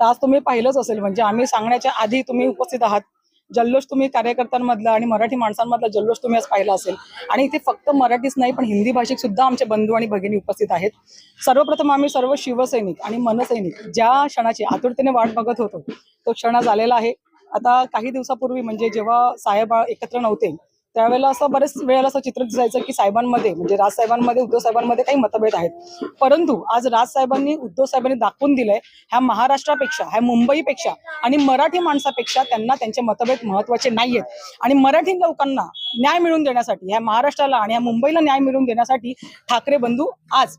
तर आज तुम्ही पाहिलंच असेल म्हणजे आम्ही सांगण्याच्या आधी तुम्ही उपस्थित आहात. जल्लोष तुम्ही कार्यकर्त्यांमधला आणि मराठी माणसांमधला जल्लोष तुम्ही आज पाहिला असेल. आणि इथे फक्त मराठीच नाही पण हिंदी भाषिक सुद्धा आमचे बंधू आणि भगिनी उपस्थित आहेत. सर्वप्रथम आम्ही सर्व शिवसैनिक आणि मनसैनिक ज्या क्षणाची आतुरतेने वाट बघत होतो तो क्षण आज आलेला आहे. आता काही दिवसापूर्वी म्हणजे जेव्हा साहेब एकत्र नव्हते त्यावेळेला असं बरेच वेळेला असं चित्र दिसायचं की साहेबांमध्ये म्हणजे राजसाहेबांमध्ये उद्धव साहेबांमध्ये काही मतभेद आहेत. परंतु आज राजसाहेबांनी उद्धव साहेबांनी दाखवून दिलंय ह्या महाराष्ट्रापेक्षा ह्या मुंबईपेक्षा आणि मराठी माणसापेक्षा त्यांना त्यांचे मतभेद महत्त्वाचे नाहीयेत. आणि मराठी लोकांना न्याय मिळवून देण्यासाठी ह्या महाराष्ट्राला आणि ह्या मुंबईला न्याय मिळवून देण्यासाठी ठाकरे बंधू आज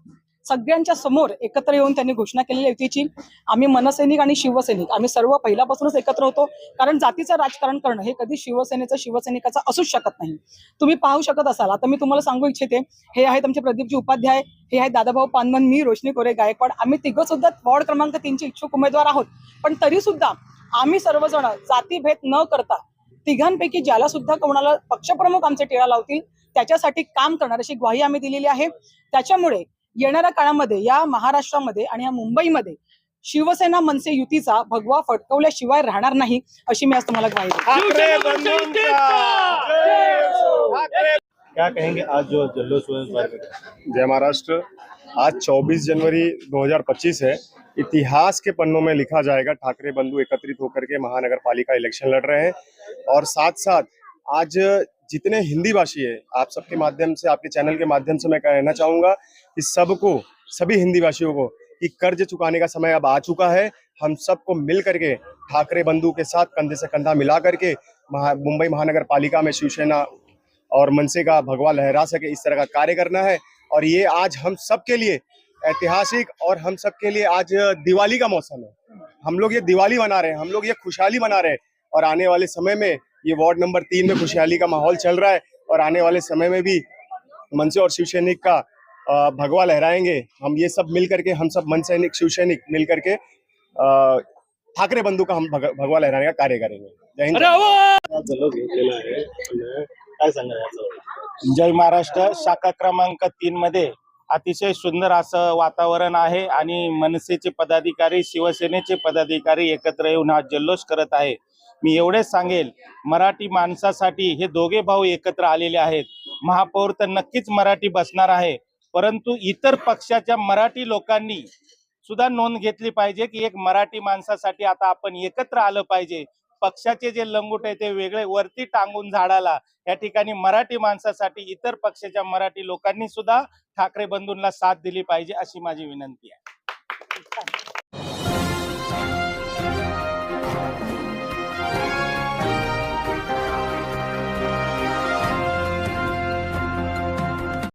सगळ्यांच्या समोर एकत्र येऊन त्यांनी घोषणा केलेली युतीची आम्ही मनसैनिक आणि शिवसैनिक आम्ही सर्व पहिल्यापासूनच एकत्र होतो. कारण जातीचं राजकारण करणं हे कधी शिवसेनेचं शिवसैनिकाचं असूच शकत नाही. तुम्ही पाहू शकत असाल. आता मी तुम्हाला सांगू इच्छिते हे आहेत आमचे प्रदीपजी उपाध्याय हे आहेत दादाभाऊ पानमन मी रोशनी कोरे गायकवाड. आम्ही तिघं सुद्धा वॉर्ड क्रमांक तीनचे इच्छुक उमेदवार आहोत. पण तरी सुद्धा आम्ही सर्वजण जातीभेद न करता तिघांपैकी ज्याला सुद्धा कोणाला पक्षप्रमुख आमचे टिळा लावतील त्याच्यासाठी काम करणार अशी ग्वाही आम्ही दिलेली आहे. त्याच्यामुळे येणाऱ्या काळामध्ये या महाराष्ट्रामध्ये आणि या मुंबईमध्ये शिवसेना मनसे युतीचा भगवा फटकवल्याशिवाय राहणार नाही अशी मी आज तुम्हाला क्या कहेंगे आज जो जल्लोष है जय महाराष्ट्र। आज 24 जनवरी 2025 है। इतिहास के पन्नों में लिखा जाएगा ठाकरे बंधु एकत्रित होकर के महानगर पालिका इलेक्शन लड़ रहे हैं। और साथ साथ आज जितने हिंदी भाषी है आप सबके माध्यम से आपके चैनल के माध्यम से मैं कहना चाहूँगा कि सबको सभी हिंदी भाषियों को कि कर्ज चुकाने का समय अब आ चुका है। हम सबको मिल करके ठाकरे बंधु के साथ कंधे से कंधा मिला करके महा, मुंबई महानगर पालिका में शिवसेना और मनसे का भगवा लहरा सके इस तरह का कार्य करना है। और ये आज हम सब के लिए ऐतिहासिक और हम सब के लिए आज दिवाली का मौसम है। हम लोग ये दिवाली मना रहे हैं हम लोग ये खुशहाली मना रहे हैं। और आने वाले समय में ये वार्ड नंबर तीन में खुशहाली का माहौल चल रहा है और आने वाले समय में भी मनसे और शिव सैनिक का अ, भगवा लहराएंगे। हम ये सब मिल करके हम सब मन सैनिक शिव सैनिक मिल करके अ, ठाकरे बंधु का हम भग- भगवा लहराने का कार्य करेंगे। जय जय महाराष्ट्र शाखा क्रमांक तीन मध्ये अतिशय सुंदर असं वातावरण आहे आणि मनसेचे पदाधिकारी शिवसेनेचे पदाधिकारी एकत्र येऊन हा जल्लोष करत आहे. मी एवढेच सांगेल मराठी माणसासाठी हे दोघे भाऊ एकत्र आलेले आहेत. महापौर तर नक्कीच मराठी बसणार आहे. परंतु इतर पक्षाच्या मराठी लोकांनी सुद्धा नोंद घेतली पाहिजे की एक मराठी माणसासाठी आता आपण एकत्र आलं पाहिजे. पक्षाचे जे लंगूट आहे ते वेगळे वरती टांगून झाडाला. या ठिकाणी मराठी माणसासाठी इतर पक्षाच्या मराठी लोकांनी सुद्धा ठाकरे बंधूंना साथ दिली पाहिजे अशी माझी विनंती आहे.